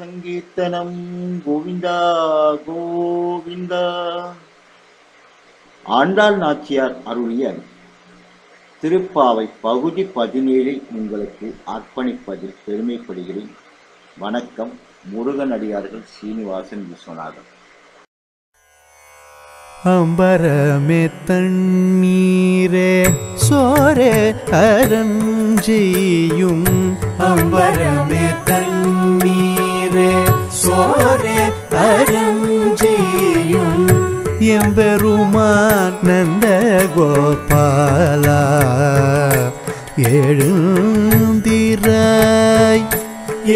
சங்கீர்த்தனம் கோவிந்தா கோவிந்தா. ஆண்டாள் நாச்சியார் அருளிய திருப்பாவை பகுதி பதினேழில் உங்களுக்கு அர்ப்பணிப்பதில் பெருமைப்படுகிறேன். வணக்கம் முருகன் அடியார்கள் சீனிவாசன் விஸ்வநாதன். அம்பரமே தண்ணீரே சோரே அரஞ்செய்யும் அம்பரமே தண்ணீர் சோரே அரஞ்செய்யும் எம்பெருமான் நந்த கோபாலா எழுந்திராய்.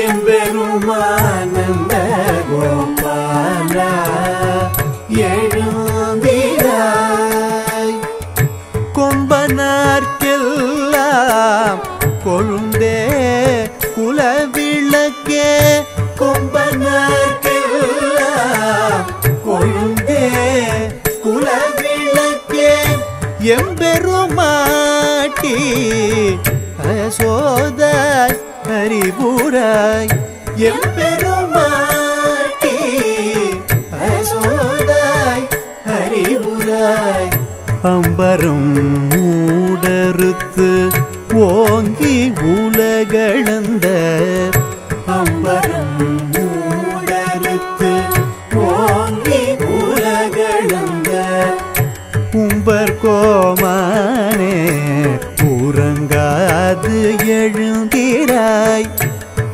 எம்பெருமான் நந்த கோபாலா எழுந்திராய். கொம்பனார்க்கெல்லாம் கொழுந்தே எம்பெருமாட்டி அசோதாய் அறிவுராய் எம்பெருமாட்டி அசோதாய் அறிவுராய் அம்பரம் மூடறுத்து ஓங்கி உலகளந்த அம்பரம் மூடறுத்து ஓங்கி உலகளந்த. உம்பர் கோமானே உறங்காது எழுந்திராய்.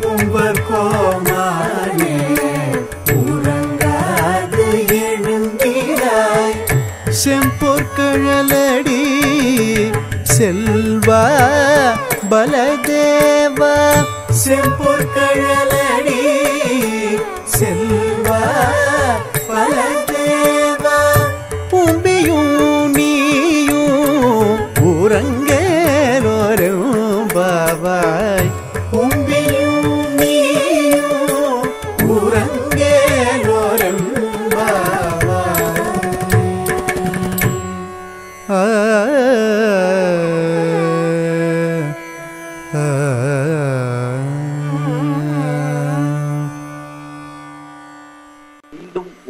உம்பர் கோமானே உறங்காது எழுந்திராய். செம்பொற்கழலடி செல்வா பலதேவா. செம்பொற்கழலடி உறங்கேலோரும் பாவாய் உம்பியும் நீயும் உறங்கேலோரும் ஆ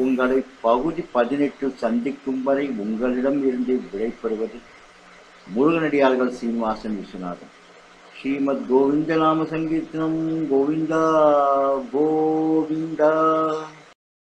உங்களை பகுதி பதினெட்டு சந்திக்கும் வரை உங்களிடம் இருந்து விடைபெறுவது முருகனடியார்கள் சீனிவாசன் விஸ்வநாதன். ஸ்ரீமத் கோவிந்த நாம சங்கீர்த்தனம் கோவிந்தா கோவிந்தா.